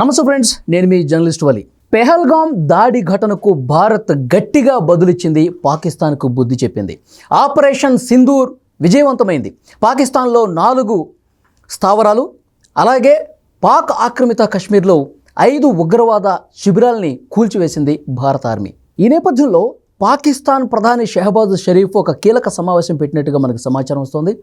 నమస్తే ఫ్రెండ్స్ నేను మీ జర్నలిస్ట్ వలి. పెహల్గాం దాడి ఘటనకు భారత్ గట్టిగా బదులిచ్చింది పాకిస్తాన్కు బుద్ధి చెప్పింది. ఆపరేషన్ సింధూర్ విజయవంతమైంది. పాకిస్తాన్లో నాలుగు స్థావరాలు అలాగే పాక్ ఆక్రమిత కశ్మీర్లో ఐదు ఉగ్రవాద శిబిరాల్ని కూల్చివేసింది భారత ఆర్మీ. ఈ నేపథ్యంలో పాకిస్తాన్ ప్రధాని షెహబాజ్ షరీఫ్ ఒక కీలక సమావేశం పెట్టినట్టుగా మనకు సమాచారం వస్తుంది.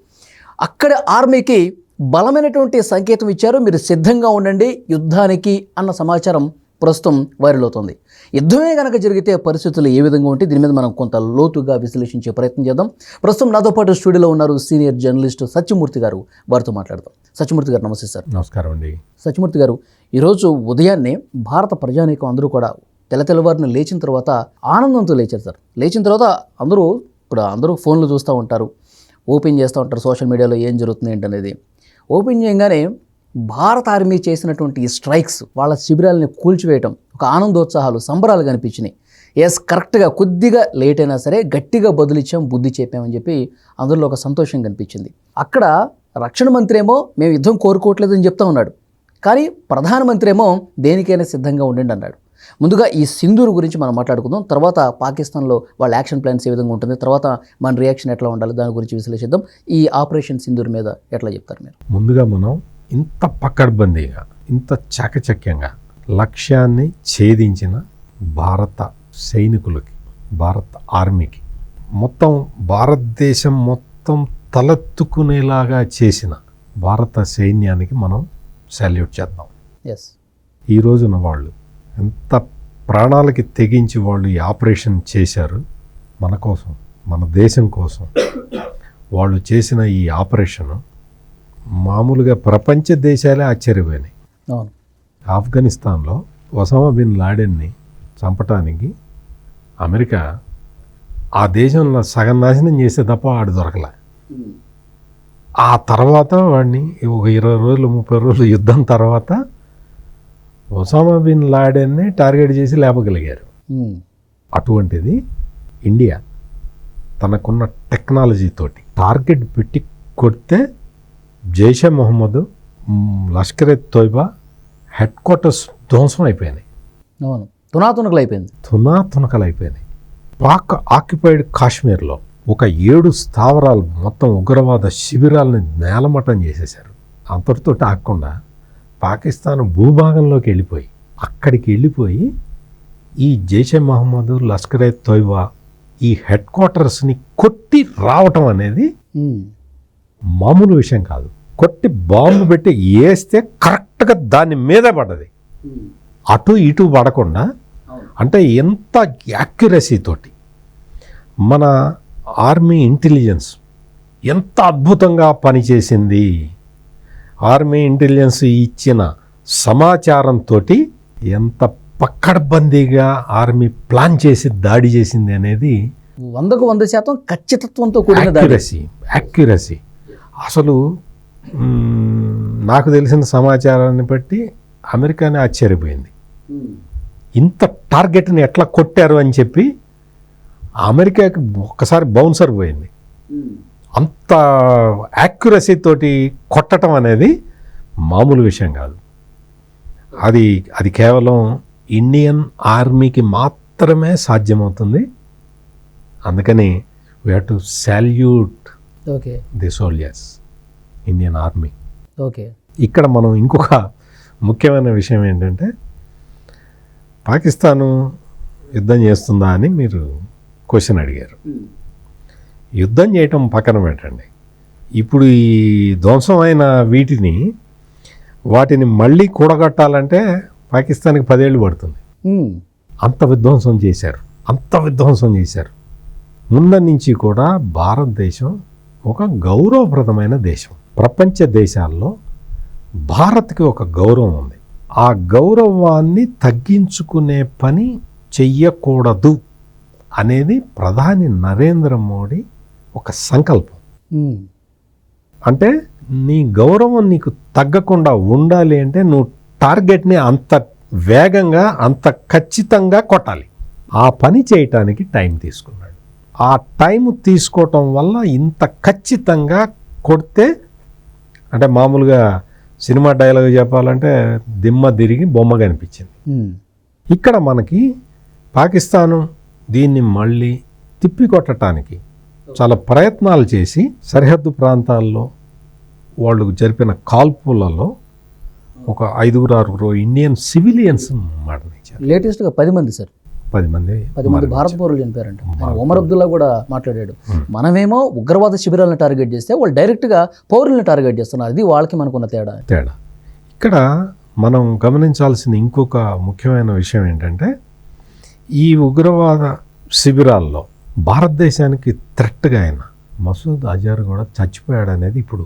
అక్కడ ఆర్మీకి బలమైనటువంటి సంకేతం ఇచ్చారు. మీరు సిద్ధంగా ఉండండి. యుద్ధానికి అన్న సమాచారం ప్రస్తుతం వైరల్ అవుతుంది. యుద్ధమే కనుక జరిగితే పరిస్థితులు ఏ విధంగా ఉంటే దీని మీద మనం కొంత లోతుగా విశ్లేషించే ప్రయత్నం చేద్దాం. ప్రస్తుతం నాతో పాటు స్టూడియోలో ఉన్నారు సీనియర్ జర్నలిస్ట్ సత్యమూర్తి గారు. వారితో మాట్లాడదాం. సత్యమూర్తి గారు నమస్తే సార్. నమస్కారం అండి. సత్యమూర్తి గారు ఈరోజు ఉదయాన్నే భారత ప్రజానీకం అందరూ కూడా తెల్ల తెల్లవారిని లేచిన తర్వాత ఆనందంతో లేచారు సార్. లేచిన తర్వాత అందరూ ఇప్పుడు అందరూ ఫోన్లు చూస్తూ ఉంటారు. ఓపెన్ చేస్తూ ఉంటారు. సోషల్ మీడియాలో ఏం జరుగుతుంది ఏంటనేది. ఓపెన్ చేయగానే భారత ఆర్మీ చేసినటువంటి స్ట్రైక్స్ వాళ్ళ శిబిరాలని కూల్చివేయటం ఒక ఆనందోత్సాహాలు సంబరాలు కనిపించినాయి. ఎస్ కరెక్ట్గా కొద్దిగా లేట్ అయినా సరే గట్టిగా బదులిచ్చాం బుద్ధి చెప్పామని చెప్పి అందులో ఒక సంతోషం కనిపించింది. అక్కడ రక్షణ మంత్రి ఏమో మేము యుద్ధం కోరుకోవట్లేదని చెప్తా ఉన్నాడు. కానీ ప్రధానమంత్రి ఏమో దేనికైనా సిద్ధంగా ఉండండి అన్నాడు. ముందుగా ఈ సింధూర్ గురించి మనం మాట్లాడుకుందాం. తర్వాత పాకిస్తాన్లో వాళ్ళ యాక్షన్ ప్లాన్స్ ఏ విధంగా ఉంటుంది తర్వాత మన రియాక్షన్ ఎట్లా ఉండాలి దాని గురించి విశ్లేషిద్దాం. ఈ ఆపరేషన్ సింధూర్ మీద ఎట్లా చెప్తారు మీరు? ముందుగా మనం ఇంత పక్కడ్బందీగా ఇంత చాకచక్యంగా లక్ష్యాన్ని ఛేదించిన భారత సైనికులకి భారత ఆర్మీకి మొత్తం భారతదేశం మొత్తం తలెత్తుకునేలాగా చేసిన భారత సైన్యానికి మనం సాల్యూట్ చేద్దాం. ఎస్ ఈ రోజున వాళ్ళు ఎంత ప్రాణాలకి తెగించి వాళ్ళు ఈ ఆపరేషన్ చేశారు మన కోసం మన దేశం కోసం. వాళ్ళు చేసిన ఈ ఆపరేషన్ మామూలుగా ప్రపంచ దేశాలే ఆశ్చర్యపోయినాయి. ఆఫ్ఘనిస్తాన్లో ఒసామా బిన్ లాడెన్ని చంపటానికి అమెరికా ఆ దేశంలో సగం నాశనం చేస్తే తప్ప ఆడు దొరకలే. ఆ తర్వాత వాడిని ఒక ఇరవై రోజులు ముప్పై రోజులు యుద్ధం తర్వాత ఒసామా బిన్ లాడెన్ని టార్గెట్ చేసి లేపగలిగారు. అటువంటిది ఇండియా తనకున్న టెక్నాలజీ తోటి. టార్గెట్ పెట్టి కొడితే జైషే మొహమ్మద్ లష్కర్ తోయిబా హెడ్ క్వార్టర్స్ ధ్వంసం అయిపోయినాయి. అవును. తునాతునకలు అయిపోయింది తునా తునకలు అయిపోయినాయి పాక్ ఆక్యుపైడ్ కాశ్మీర్లో ఒక ఏడు స్థావరాలు మొత్తం ఉగ్రవాద శిబిరాలని నేలమట్టం చేసేశారు. అంతటితో ఆగకుండా పాకిస్తాన్ భూభాగంలోకి వెళ్ళిపోయి అక్కడికి వెళ్ళిపోయి ఈ జైషే మహమ్మద్ లష్కర్ ఎ తోయిబా ఈ హెడ్ క్వార్టర్స్ని కొట్టి రావటం అనేది. మామూలు విషయం కాదు. కొట్టి బాంబు పెట్టి వేస్తే కరెక్ట్గా దాని మీదే పడ్డది. అటు ఇటు పడకుండా అంటే ఎంత యాక్యురసీ తోటి మన ఆర్మీ ఇంటెలిజెన్స్ ఎంత అద్భుతంగా పనిచేసింది. ఆర్మీ ఇంటెలిజెన్స్ ఇచ్చిన సమాచారంతో ఎంత పక్కడబందీగా ఆర్మీ ప్లాన్ చేసి దాడి చేసింది అనేది వందకు వంద శాతం ఖచ్చితత్వంతో కూడిన యాక్యురసీ యాక్యురసీ అసలు నాకు తెలిసిన సమాచారాన్ని బట్టి అమెరికానే ఆశ్చర్యపోయింది. ఇంత టార్గెట్ని ఎట్లా కొట్టారు అని చెప్పి అమెరికాకి ఒక్కసారి బౌన్సర్ పోయింది. అంత యాక్యురసీ తోటి కొట్టడం అనేది మామూలు విషయం కాదు. అది అది కేవలం ఇండియన్ ఆర్మీకి మాత్రమే సాధ్యమవుతుంది. అందుకని we have to salute okay. The soldiers Indian army okay. ఇక్కడ మనం ఇంకొక ముఖ్యమైన విషయం ఏంటంటే పాకిస్తాను యుద్ధం చేస్తుందా అని మీరు క్వశ్చన్ అడిగారు. యుద్ధం చేయటం పక్కన పెట్టండి. ఇప్పుడు ఈ ధ్వంసమైన వీటిని వాటిని మళ్ళీ కూడగట్టాలంటే పాకిస్తాన్కి పదేళ్ళు పడుతుంది. అంత విధ్వంసం చేశారు. అంత విధ్వంసం చేశారు. ముందు నుంచి కూడా భారతదేశం ఒక గౌరవప్రదమైన దేశం. ప్రపంచ దేశాల్లో భారత్కి ఒక గౌరవం ఉంది. ఆ గౌరవాన్ని తగ్గించుకునే పని చెయ్యకూడదు అనేది ప్రధాని నరేంద్ర మోడీ ఒక సంకల్పం. అంటే నీ గౌరవం నీకు తగ్గకుండా ఉండాలి అంటే నువ్వు టార్గెట్ని అంత వేగంగా అంత ఖచ్చితంగా కొట్టాలి ఆ పని చేయటానికి టైం తీసుకున్నాడు ఆ టైం తీసుకోవటం వల్ల ఇంత ఖచ్చితంగా కొడితే అంటే మామూలుగా సినిమా డైలాగ్ చెప్పాలంటే దిమ్మ తిరిగి బొమ్మ కనిపించింది. ఇక్కడ మనకి పాకిస్తాను దీన్ని మళ్ళీ తిప్పికొట్టడానికి చాలా ప్రయత్నాలు చేసి సరిహద్దు ప్రాంతాల్లో వాళ్ళు జరిపిన కాల్పులలో ఒక ఐదుగురు ఆరుగురు ఇండియన్ సివిలియన్స్ మరణించారు లేటెస్ట్గా పది మంది సార్. పది మంది పది మంది భారత పౌరులు చనిపోయారంట. ఒమర్ అబ్దుల్లా కూడా మాట్లాడాడు. మనమేమో ఉగ్రవాద శిబిరాలను టార్గెట్ చేస్తే వాళ్ళు డైరెక్ట్గా పౌరులను టార్గెట్ చేస్తున్నారు. అది వాళ్ళకి మనకున్న తేడా. తేడా. ఇక్కడ మనం గమనించాల్సిన ఇంకొక ముఖ్యమైన విషయం ఏంటంటే ఈ ఉగ్రవాద శిబిరాల్లో భారతదేశానికి థ్రెట్గా అయిన మసూద్ అజార్ కూడా చచ్చిపోయాడు అనేది ఇప్పుడు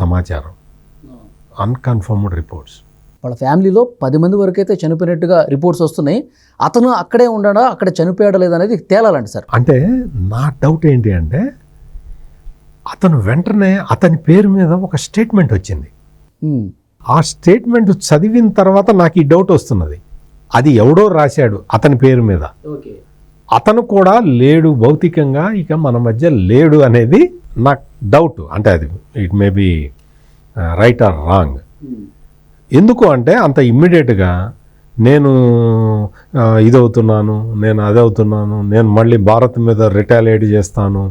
సమాచారం. అన్కన్ఫర్మ్డ్ రిపోర్ట్స్ వాళ్ళ ఫ్యామిలీలో పది మంది వరకు అయితే చనిపోయినట్టుగా రిపోర్ట్స్ వస్తున్నాయి. అతను అక్కడే ఉండడా అక్కడ చనిపోయాడా లేదనేది తేలాలంట సార్. అంటే నా డౌట్ ఏంటి అంటే అతను వెంటనే అతని పేరు మీద ఒక స్టేట్మెంట్ వచ్చింది. ఆ స్టేట్మెంట్ చదివిన తర్వాత నాకు ఈ డౌట్ వస్తున్నది. అది ఎవడో రాశాడు అతని పేరు మీద. అతను కూడా లేడు భౌతికంగా ఇక మన మధ్య లేడు అనేది నాకు డౌట్ అంటే అది it may be right or wrong ఎందుకు అంటే అంత ఇమ్మీడియట్గా నేను uh, ఇదవుతున్నాను నేను అదవుతున్నాను నేను మళ్ళీ భారత్ మీద రిటాలియేట్ చేస్తాను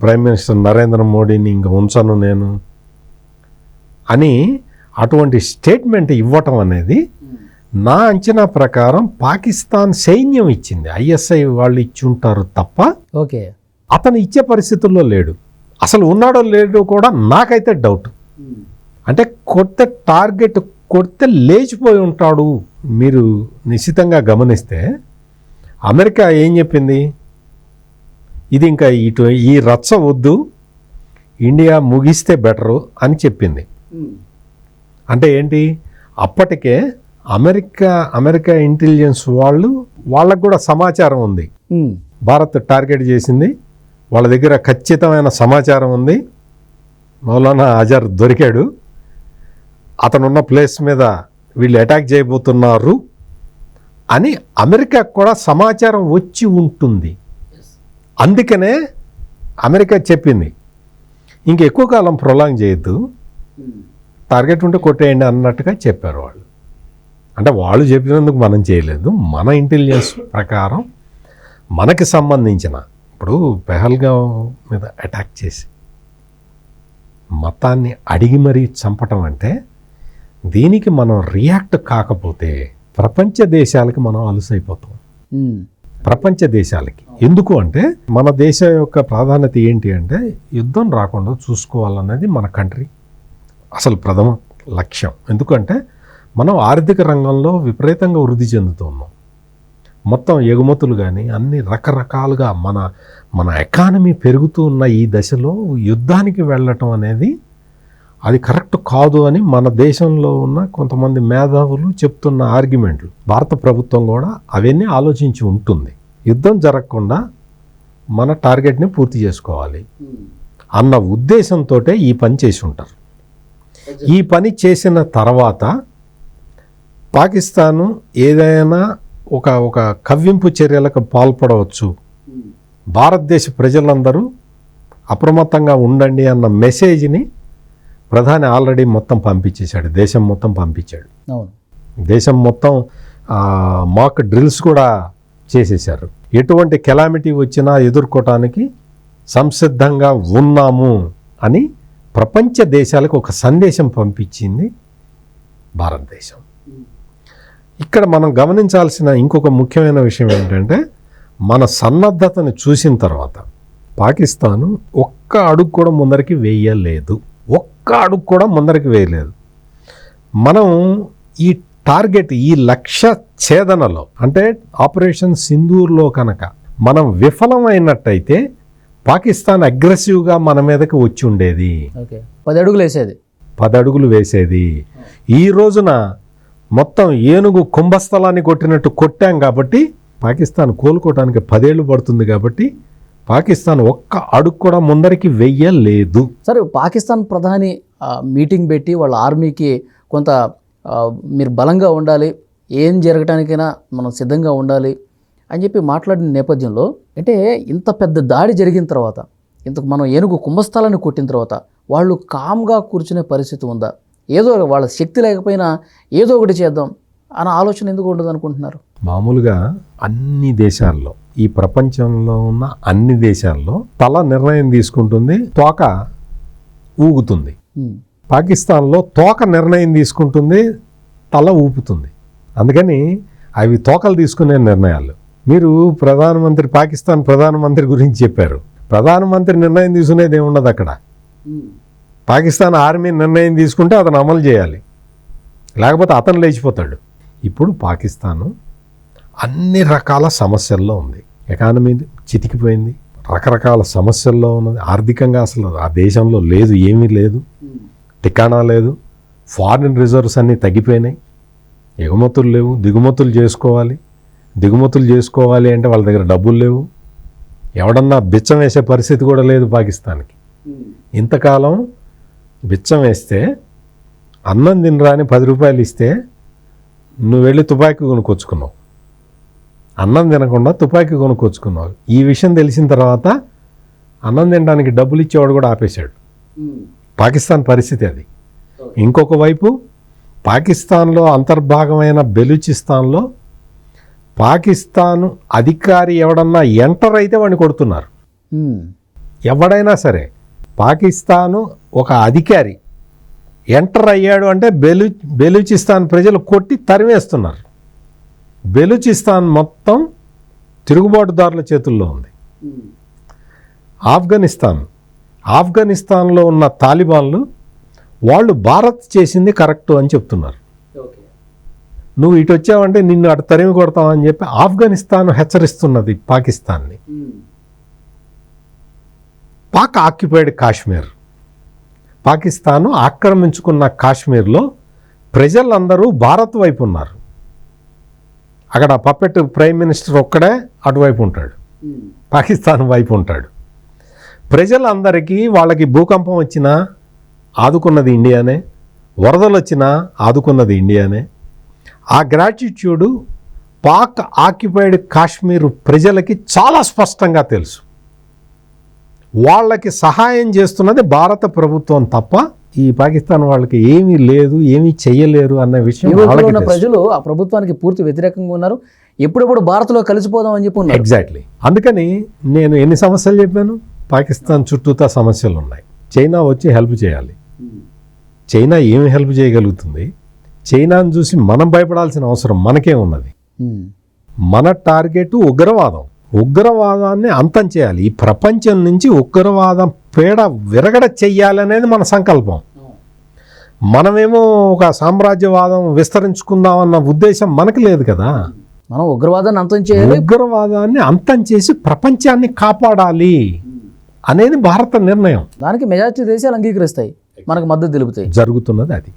ప్రైమ్ మినిస్టర్ నరేంద్ర మోడీని ఇంక ఉంచను నేను అని అటువంటి స్టేట్మెంట్ ఇవ్వటం అనేది నా అంచనా ప్రకారం పాకిస్తాన్ సైన్యం ఇచ్చింది. ఐఎస్ఐ వాళ్ళు ఇచ్చి ఉంటారు తప్ప ఓకే. అతను ఇచ్చే పరిస్థితుల్లో లేడు. అసలు ఉన్నాడో లేడో కూడా నాకైతే డౌట్. అంటే కొత్త టార్గెట్ కొడితే లేచిపోయి ఉంటాడు మీరు నిశ్చితంగా గమనిస్తే అమెరికా ఏం చెప్పింది? ఇది ఇంకా ఇటు ఈ రచ్చ వద్దు ఇండియా ముగిస్తే బెటరు అని చెప్పింది. అంటే ఏంటి? అప్పటికే అమెరికా అమెరికా ఇంటెలిజెన్స్ వాళ్ళు వాళ్ళకు కూడా సమాచారం ఉంది. భారత్ టార్గెట్ చేసింది. వాళ్ళ దగ్గర ఖచ్చితమైన సమాచారం ఉంది. మౌలానా అజర్ దొరికాడు. అతనున్న ప్లేస్ మీద వీళ్ళు అటాక్ చేయబోతున్నారు అని అమెరికా కూడా సమాచారం వచ్చి ఉంటుంది. అందుకనే అమెరికా చెప్పింది ఇంక ఎక్కువ కాలం ప్రొలాంగ్ చేయొద్దు. టార్గెట్ ఉంటే కొట్టేయండి అన్నట్టుగా చెప్పారు వాళ్ళు. అంటే వాళ్ళు చెప్పినందుకు మనం చేయలేదు. మన ఇంటెలిజెన్స్ ప్రకారం మనకి సంబంధించిన ఇప్పుడు పెహల్గాం మీద అటాక్ చేసి మతాన్ని అడిగి మరీ చంపటం అంటే దీనికి మనం రియాక్ట్ కాకపోతే ప్రపంచ దేశాలకి మనం అలసైపోతాం. ప్రపంచ దేశాలకి. ఎందుకు అంటే మన దేశ యొక్క ప్రాధాన్యత ఏంటి అంటే యుద్ధం రాకుండా చూసుకోవాలన్నది మన కంట్రీ అసలు ప్రథమ లక్ష్యం. ఎందుకంటే మనం ఆర్థిక రంగంలో విపరీతంగా వృద్ధి చెందుతున్నాం. మొత్తం ఎగుమతులు కానీ అన్ని రకరకాలుగా మన మన ఎకానమీ పెరుగుతూ ఉన్న ఈ దశలో యుద్ధానికి వెళ్ళటం అనేది అది కరెక్ట్ కాదు అని మన దేశంలో ఉన్న కొంతమంది మేధావులు చెప్తున్న ఆర్గ్యుమెంట్లు. భారత ప్రభుత్వం కూడా అవన్నీ ఆలోచించి ఉంటుంది. యుద్ధం జరగకుండా మన టార్గెట్ని పూర్తి చేసుకోవాలి అన్న ఉద్దేశంతో ఈ పని చేసి ఉంటారు. ఈ పని చేసిన తర్వాత పాకిస్తాను ఏదైనా ఒక ఒక కవ్వింపు చర్యలకు పాల్పడవచ్చు. భారతదేశ ప్రజలందరూ అప్రమత్తంగా ఉండండి అన్న మెసేజ్ని ప్రధాని ఆల్రెడీ మొత్తం పంపించేశాడు. దేశం మొత్తం పంపించాడు. అవును. దేశం మొత్తం మాక్ డ్రిల్స్ కూడా చేసేశారు. ఎటువంటి కెలామిటీ వచ్చినా ఎదుర్కోవటానికి సంసిద్ధంగా ఉన్నాము అని ప్రపంచ దేశాలకు ఒక సందేశం పంపించింది భారతదేశం. ఇక్కడ మనం గమనించాల్సిన ఇంకొక ముఖ్యమైన విషయం ఏంటంటే మన సన్నద్ధతను చూసిన తర్వాత పాకిస్తాను ఒక్క అడుగు కూడా ముందరికి వేయలేదు. ఒక్క అడుగు కూడా ముందరికి వేయలేదు. మనం ఈ టార్గెట్ ఈ లక్ష్య ఛేదనలో అంటే ఆపరేషన్ సింధూర్లో కనుక మనం విఫలమైనట్టయితే పాకిస్తాన్ అగ్రెసివ్గా మన మీదకి వచ్చి ఉండేది. పది అడుగులు వేసేది. పది అడుగులు వేసేది. ఈ రోజున మొత్తం ఏనుగు కుంభస్థలాన్ని కొట్టినట్టు కొట్టాం కాబట్టి పాకిస్తాన్ కోలుకోవడానికి పదేళ్ళు పడుతుంది కాబట్టి పాకిస్తాన్ ఒక్క అడుగు కూడా ముందరికి వెయ్యలేదు. సరే పాకిస్తాన్ ప్రధాని మీటింగ్ పెట్టి వాళ్ళ ఆర్మీకి కొంత మీరు బలంగా ఉండాలి ఏం జరగటానికైనా మనం సిద్ధంగా ఉండాలి అని చెప్పి మాట్లాడిన నేపథ్యంలో అంటే ఇంత పెద్ద దాడి జరిగిన తర్వాత ఇంతకు మనం ఏనుగు కుంభస్థలాన్ని కొట్టిన తర్వాత వాళ్ళు కామ్గా కూర్చునే పరిస్థితి ఉందా? ఏదో వాళ్ళ శక్తి లేకపోయినా ఏదో ఒకటి చేద్దాం అన్న ఆలోచన ఎందుకు ఉండదు అనుకుంటున్నారు? మామూలుగా అన్ని దేశాల్లో ఈ ప్రపంచంలో ఉన్న అన్ని దేశాల్లో తల నిర్ణయం తీసుకుంటుంది తోక ఊగుతుంది. పాకిస్తాన్లో తోక నిర్ణయం తీసుకుంటుంది తల ఊపుతుంది. అందుకని అవి తోకలు తీసుకునే నిర్ణయాలు. మీరు ప్రధానమంత్రి పాకిస్తాన్ ప్రధానమంత్రి గురించి చెప్పారు. ప్రధానమంత్రి నిర్ణయం తీసుకునేది ఏముండదు అక్కడ? పాకిస్తాన్ ఆర్మీ నిర్ణయం తీసుకుంటే అతను అమలు చేయాలి. లేకపోతే అతను లేచిపోతాడు. ఇప్పుడు పాకిస్తాను అన్ని రకాల సమస్యల్లో ఉంది. ఎకానమీ చితికిపోయింది. రకరకాల సమస్యల్లో ఉన్నది. ఆర్థికంగా అసలు ఆ దేశంలో లేదు ఏమీ లేదు. టికాణా లేదు. ఫారిన్ రిజర్వ్స్ అన్నీ తగ్గిపోయినాయి. ఎగుమతులు లేవు. దిగుమతులు చేసుకోవాలి. దిగుమతులు చేసుకోవాలి అంటే వాళ్ళ దగ్గర డబ్బులు లేవు. ఎవడన్నా బిచ్చం వేసే పరిస్థితి కూడా లేదు పాకిస్తాన్కి. ఇంతకాలం బిచ్చం వేస్తే అన్నం తినరాని పది రూపాయలు ఇస్తే నువ్వు వెళ్ళి తుపాకీ కొనుక్కొచ్చుకున్నావు. అన్నం తినకుండా తుపాకీ కొనుక్కొచ్చుకున్నావు. ఈ విషయం తెలిసిన తర్వాత అన్నం తినడానికి డబ్బులు ఇచ్చేవాడు కూడా ఆపేశాడు. పాకిస్తాన్ పరిస్థితి అది. ఇంకొక వైపు పాకిస్తాన్లో అంతర్భాగమైన బెలూచిస్తాన్లో పాకిస్తాన్ అధికారి ఎవడన్నా ఎంటర్ అయితే వాడిని కొడుతున్నారు. ఎవడైనా సరే పాకిస్తాను ఒక అధికారి ఎంటర్ అయ్యాడు అంటే బెలు బెలూచిస్తాన్ ప్రజలు కొట్టి తరివేస్తున్నారు బెలూచిస్తాన్ మొత్తం తిరుగుబాటుదారుల చేతుల్లో ఉంది. ఆఫ్ఘనిస్తాన్ ఆఫ్ఘనిస్తాన్లో ఉన్న తాలిబాన్లు వాళ్ళు భారత్ చేసింది కరెక్ట్ అని చెప్తున్నారు. నువ్వు ఇటు వచ్చావంటే నిన్ను అటు తరిమి కొడతామని చెప్పి ఆఫ్ఘనిస్తాన్ హెచ్చరిస్తున్నది పాకిస్తాన్ని. పాక్ ఆక్యుపైడ్ కాశ్మీర్. పాకిస్తాను ఆక్రమించుకున్న కాశ్మీర్లో ప్రజలందరూ భారత్ వైపు ఉన్నారు. అక్కడ పప్పెట్ ప్రైమ్ మినిస్టర్ ఒక్కడే అటువైపు ఉంటాడు. పాకిస్తాన్ వైపు ఉంటాడు. ప్రజలందరికీ వాళ్ళకి భూకంపం వచ్చినా ఆదుకున్నది ఇండియానే వరదలు వచ్చినా ఆదుకున్నది ఇండియానే. ఆ గ్రాటిట్యూడు పాక్ ఆక్యుపైడ్ కాశ్మీర్ ప్రజలకి చాలా స్పష్టంగా తెలుసు. వాళ్ళకి సహాయం చేస్తున్నది భారత ప్రభుత్వం తప్ప ఈ పాకిస్తాన్ వాళ్ళకి ఏమీ లేదు ఏమీ చెయ్యలేరు అన్న విషయం ఉన్న. ప్రజలు ఆ ప్రభుత్వానికి పూర్తి వ్యతిరేకంగా ఉన్నారు. ఎప్పుడెప్పుడు భారత్లో కలిసిపోదాం అని చెప్పి ఎగ్జాక్ట్లీ అందుకని నేను ఎన్ని సమస్యలు చెప్పాను? పాకిస్తాన్ చుట్టూతా సమస్యలు ఉన్నాయి. చైనా వచ్చి హెల్ప్ చేయాలి. చైనా ఏమి హెల్ప్ చేయగలుగుతుంది? చైనాను చూసి మనం భయపడాల్సిన అవసరం మనకే ఉన్నది. ఉమ్, మన టార్గెట్ ఉగ్రవాదం. ఉగ్రవాదాన్ని అంతం చేయాలి. ఈ ప్రపంచం నుంచి ఉగ్రవాదం పేడ విరగడ చెయ్యాలనేది మన సంకల్పం. మనమేమో ఒక సామ్రాజ్యవాదం విస్తరించుకుందామన్న ఉద్దేశం మనకి లేదు కదా. మనం ఉగ్రవాదాన్ని అంతం చేయాలి. ఉగ్రవాదాన్ని అంతం చేసి ప్రపంచాన్ని కాపాడాలి అనేది భారత నిర్ణయం. దానికి మెజార్టీ దేశాలు అంగీకరిస్తాయి. మనకు మద్దతు తెలుపుతాయి. జరుగుతున్నది అది.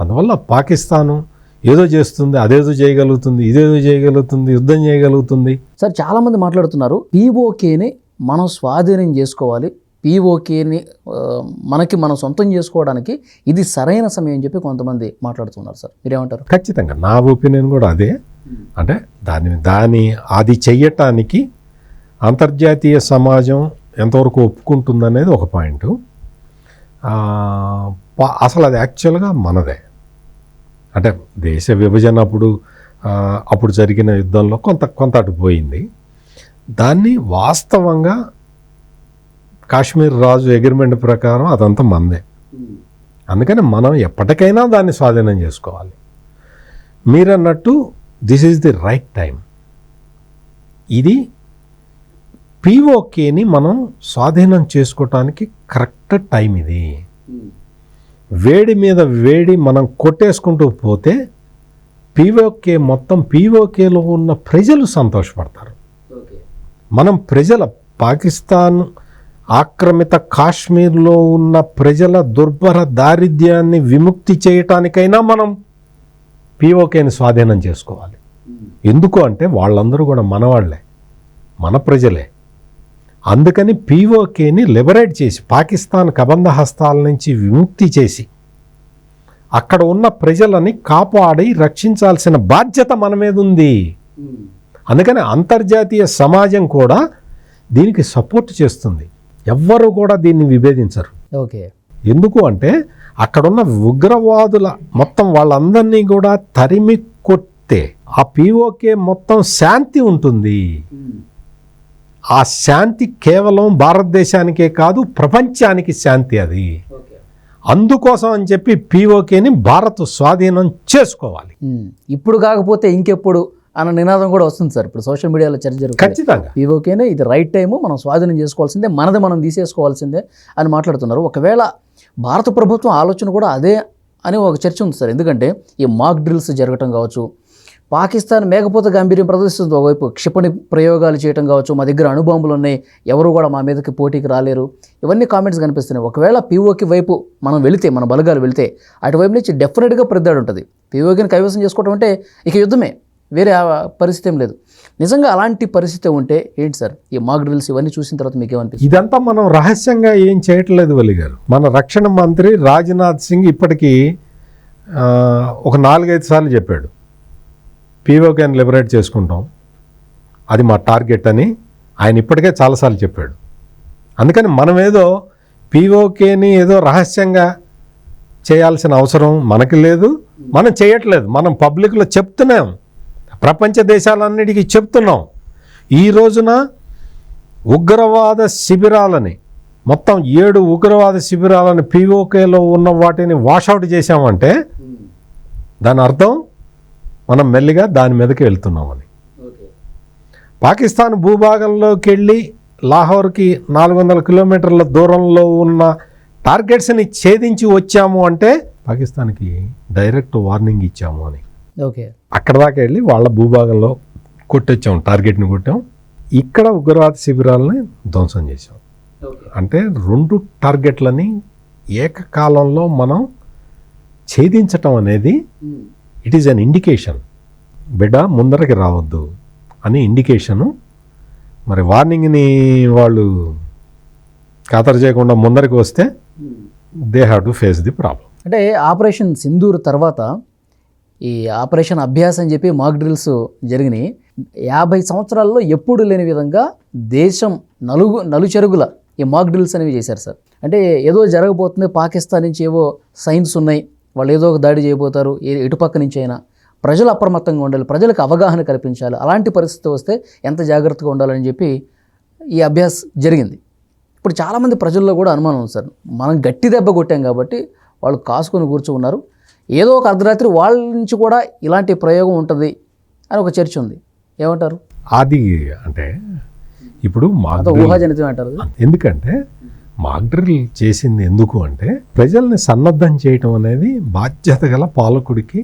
అందువల్ల పాకిస్తాను ఏదో చేస్తుంది అదేదో చేయగలుగుతుంది ఇదేదో చేయగలుగుతుంది యుద్ధం చేయగలుగుతుంది. సార్ చాలామంది మాట్లాడుతున్నారు పీఓకేని మనం స్వాధీనం చేసుకోవాలి. పీఓకేని మనకి మనం సొంతం చేసుకోవడానికి ఇది సరైన సమయం అని చెప్పి కొంతమంది మాట్లాడుతున్నారు సార్. మీరేమంటారు? ఖచ్చితంగా. నా ఒపీనియన్ కూడా అదే. అంటే దాని దాని అది చెయ్యటానికి అంతర్జాతీయ సమాజం ఎంతవరకు ఒప్పుకుంటుందనేది ఒక పాయింట్. అసలు అది యాక్చువల్గా మనదే. అంటే దేశ విభజన అప్పుడు అప్పుడు జరిగిన యుద్ధంలో కొంత కొంత అటు పోయింది. దాన్ని వాస్తవంగా కాశ్మీర్ రాజు అగ్రిమెంట్ ప్రకారం అదంతా మందే. అందుకని మనం ఎప్పటికైనా దాన్ని స్వాధీనం చేసుకోవాలి. మీరన్నట్టు this is the right time. ఇది పీఓకేని మనం స్వాధీనం చేసుకోవటానికి కరెక్ట్ టైం ఇది. Hmm. వేడి మీద వేడి మనం కొట్టేసుకుంటూ పోతే పీఓకే మొత్తం పీఓకేలో ఉన్న ప్రజలు సంతోషపడతారు. మనం ప్రజల పాకిస్తాన్ ఆక్రమిత కాశ్మీర్లో ఉన్న ప్రజల దుర్భర దారిద్ర్యాన్ని విముక్తి చేయటానికైనా మనం పీఓకేని స్వాధీనం చేసుకోవాలి. ఎందుకు అంటే వాళ్ళందరూ కూడా మనవాళ్ళే మన ప్రజలే. అందుకని పీఓకేని లిబరేట్ చేసి పాకిస్తాన్ కబంధ హస్తాల నుంచి విముక్తి చేసి అక్కడ ఉన్న ప్రజలని కాపాడి రక్షించాల్సిన బాధ్యత మన మీద ఉంది. అందుకని అంతర్జాతీయ సమాజం కూడా దీనికి సపోర్ట్ చేస్తుంది. ఎవ్వరు కూడా దీన్ని విభేదించరు. ఓకే. ఎందుకు అంటే అక్కడున్న ఉగ్రవాదుల మొత్తం వాళ్ళందరినీ కూడా తరిమి కొట్టే ఆ పీఓకే మొత్తం శాంతి ఉంటుంది. ఆ శాంతి కేవలం భారతదేశానికే కాదు ప్రపంచానికి శాంతి అది. అందుకోసం అని చెప్పి పీఓకేని భారత్ స్వాధీనం చేసుకోవాలి. ఇప్పుడు కాకపోతే ఇంకెప్పుడు అన్న నినాదం కూడా వస్తుంది సార్. ఇప్పుడు సోషల్ మీడియాలో చర్చ జరుగుతుంది. ఖచ్చితంగా. పీఓకేనే ఇది రైట్ టైము మనం స్వాధీనం చేసుకోవాల్సిందే మనది మనం తీసేసుకోవాల్సిందే అని మాట్లాడుతున్నారు. ఒకవేళ భారత ప్రభుత్వం ఆలోచన కూడా అదే అని ఒక చర్చ ఉంది సార్. ఎందుకంటే ఈ మాక్ డ్రిల్స్ జరగటం కావచ్చు పాకిస్తాన్ మేకపోతే గాంభీర్యం ప్రదర్శిస్తుంది. ఒకవైపు క్షిపణి ప్రయోగాలు చేయటం కావచ్చు మా దగ్గర అణుబాంబులు ఉన్నాయి ఎవరు కూడా మా మీదకి పోటీకి రాలేరు. ఇవన్నీ కామెంట్స్ కనిపిస్తున్నాయి. ఒకవేళ పీఓకి వైపు మనం వెళితే మన బలగాలు వెళితే అటువైపు నుంచి డెఫినెట్గా ప్రతిదాడు ఉంటుంది పీఓకిని కైవసం చేసుకోవడం అంటే ఇక యుద్ధమే వేరే పరిస్థితి ఏం లేదు. నిజంగా అలాంటి పరిస్థితి ఉంటే ఏంటి సార్? ఈ మాక్ డ్రిల్స్ ఇవన్నీ చూసిన తర్వాత మీకు ఏమనిపిస్తుంది? ఇదంతా మనం రహస్యంగా ఏం చేయట్లేదు వలి గారు. మన రక్షణ మంత్రి రాజ్నాథ్ సింగ్ ఇప్పటికీ ఒక నాలుగైదు సార్లు చెప్పాడు. పీఓకేని లిబరేట్ చేసుకుంటాం. అది మా టార్గెట్ అని ఆయన ఇప్పటికే చాలాసార్లు చెప్పాడు. అందుకని మనం ఏదో పీఓకేని ఏదో రహస్యంగా చేయాల్సిన అవసరం మనకి లేదు. మనం చేయట్లేదు. మనం పబ్లిక్లో చెప్తున్నాం. ప్రపంచ దేశాలన్నిటికీ చెప్తున్నాం. ఈ రోజున ఉగ్రవాద శిబిరాలని మొత్తం ఏడు ఉగ్రవాద శిబిరాలని పీఓకేలో ఉన్న వాటిని వాషౌట్ చేశామంటే దాని అర్థం మనం మెల్లిగా దాని మీదకి వెళ్తున్నామని. పాకిస్తాన్ భూభాగంలోకి వెళ్ళి లాహోర్కి నాలుగు వందల కిలోమీటర్ల దూరంలో ఉన్న టార్గెట్స్ని ఛేదించి వచ్చాము అంటే పాకిస్తాన్కి డైరెక్ట్ వార్నింగ్ ఇచ్చాము అని. ఓకే. అక్కడ దాకా వెళ్ళి వాళ్ళ భూభాగంలో కొట్టొచ్చాం టార్గెట్ని కొట్టాం. ఇక్కడ ఉగ్రవాద శిబిరాలని ధ్వంసం చేసాం అంటే రెండు టార్గెట్లని ఏకకాలంలో మనం ఛేదించటం అనేది ఇట్ ఈజ్ అన్ ఇండికేషన్ బిడ్డ ముందరకి రావద్దు అని ఇండికేషను మరి వార్నింగ్ని వాళ్ళు ఖాతరు చేయకుండా ముందరికి వస్తే they have to face the problem అంటే ఆపరేషన్ సింధూర్ తర్వాత ఈ ఆపరేషన్ అభ్యాస్ అని చెప్పి మాక్ డ్రిల్స్ జరిగినాయి. యాభై సంవత్సరాల్లో ఎప్పుడు లేని విధంగా దేశం నలుగు నలుచెరుగుల ఈ మాక్ డ్రిల్స్ అనేవి చేశారు సార్. అంటే ఏదో జరగబోతుంది పాకిస్తాన్ నుంచి ఏవో సైన్స్ ఉన్నాయి. వాళ్ళు ఏదో ఒక దాడి చేయబోతారు ఏ ఎటుపక్క నుంచి అయినా. ప్రజలు అప్రమత్తంగా ఉండాలి ప్రజలకు అవగాహన కల్పించాలి. అలాంటి పరిస్థితి వస్తే ఎంత జాగ్రత్తగా ఉండాలని చెప్పి ఈ అభ్యాస్ జరిగింది. ఇప్పుడు చాలామంది ప్రజల్లో కూడా అనుమానం ఉంది సార్. మనం గట్టి దెబ్బ కొట్టాం కాబట్టి వాళ్ళు కాసుకొని కూర్చున్నారు. ఏదో ఒక అర్ధరాత్రి వాళ్ళ నుంచి కూడా ఇలాంటి ప్రయోగం ఉంటుంది అని ఒక చర్చ ఉంది. ఏమంటారు? అది అంటే ఇప్పుడు ఊహాజనితం అంటారు? ఎందుకంటే మాక్ డ్రిల్ చేసింది ఎందుకు అంటే ప్రజల్ని సన్నద్ధం చేయటం అనేది బాధ్యత గల పాలకుడికి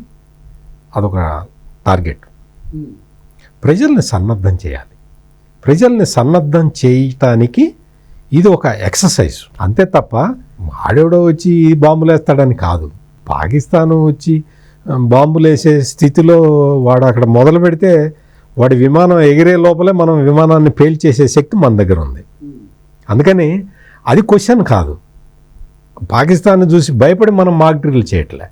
అదొక టార్గెట్. ప్రజల్ని సన్నద్ధం చేయాలి. ప్రజల్ని సన్నద్ధం చేయటానికి ఇది ఒక ఎక్సర్సైజ్. అంతే తప్ప ఆడెవడో వచ్చి బాంబులు వేస్తాడని కాదు. పాకిస్తాన్ వచ్చి ఆ, బాంబులు వేసే స్థితిలో వాడు అక్కడ మొదలు పెడితే వాడి విమానం ఎగిరే లోపలే మనం విమానాన్ని పేల్చేసే శక్తి మన దగ్గర ఉంది. అందుకని అది క్వశ్చన్ కాదు. పాకిస్తాన్ చూసి భయపడి మనం మాక్ డ్రిల్ చేయట్లే.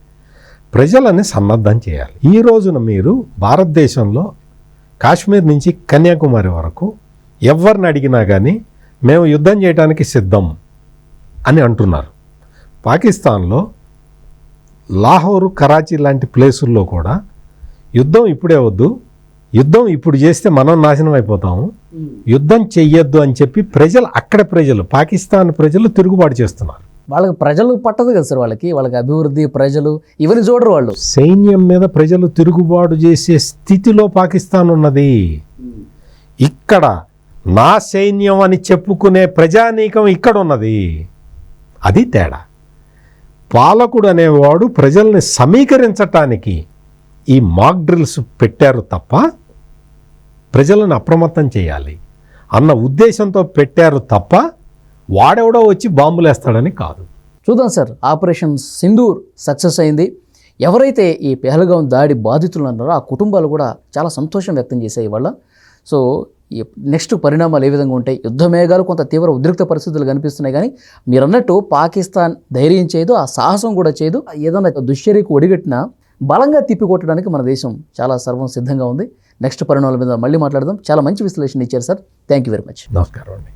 ప్రజలని సన్నద్ధం చేయాలి. ఈ రోజున మీరు భారతదేశంలో కాశ్మీర్ నుంచి కన్యాకుమారి వరకు ఎవరిని అడిగినా కానీ మేము యుద్ధం చేయడానికి సిద్ధం అని అంటున్నారు. పాకిస్తాన్లో లాహోరు కరాచీ లాంటి ప్లేసుల్లో కూడా యుద్ధం ఇప్పుడే వద్దు యుద్ధం ఇప్పుడు చేస్తే మనం నాశనం అయిపోతాము. యుద్ధం చెయ్యొద్దు అని చెప్పి ప్రజలు అక్కడ ప్రజలు పాకిస్తాన్ ప్రజలు తిరుగుబాటు చేస్తున్నారు. వాళ్ళకి ప్రజలు పట్టదు కదా సార్ వాళ్ళకి వాళ్ళకి అభివృద్ధి ప్రజలు ఇవన్నీ చూడరు వాళ్ళు. సైన్యం మీద ప్రజలు తిరుగుబాటు చేసే స్థితిలో పాకిస్తాన్ ఉన్నది. ఇక్కడ నా సైన్యం అని చెప్పుకునే ప్రజానీకం ఇక్కడ ఉన్నది. అది తేడా. పాలకుడు అనేవాడు ప్రజల్ని సమీకరించటానికి ఈ మాక్ డ్రిల్స్ పెట్టారు తప్ప ప్రజలను అప్రమత్తం చేయాలి అన్న ఉద్దేశంతో పెట్టారు తప్ప వాడెవడో వచ్చి బాంబులేస్తాడని కాదు. చూద్దాం సార్ ఆపరేషన్ సింధూర్ సక్సెస్ అయింది. ఎవరైతే ఈ పెహల్గాం దాడి బాధితులు అన్నారో ఆ కుటుంబాలు కూడా చాలా సంతోషం వ్యక్తం చేశాయి ఇవాళ సో ఈ నెక్స్ట్ పరిణామాలు ఏ విధంగా ఉంటాయి? యుద్ధమేఘాలు కొంత తీవ్ర ఉద్రిక్త పరిస్థితులు కనిపిస్తున్నాయి కానీ మీరు అన్నట్టు పాకిస్తాన్ ధైర్యం చేయదు ఆ సాహసం కూడా చేయదు ఏదైనా దుశ్చర్యకు ఒడిగట్టినా బలంగా తిప్పికొట్టడానికి మన దేశం చాలా సర్వం సిద్ధంగా ఉంది. నెక్స్ట్ పరిణామాల మీద మళ్ళీ మాట్లాడదాం. చాలా మంచి విశ్లేషణ ఇచ్చారు sir. Thank you very much నమస్కారం అండి.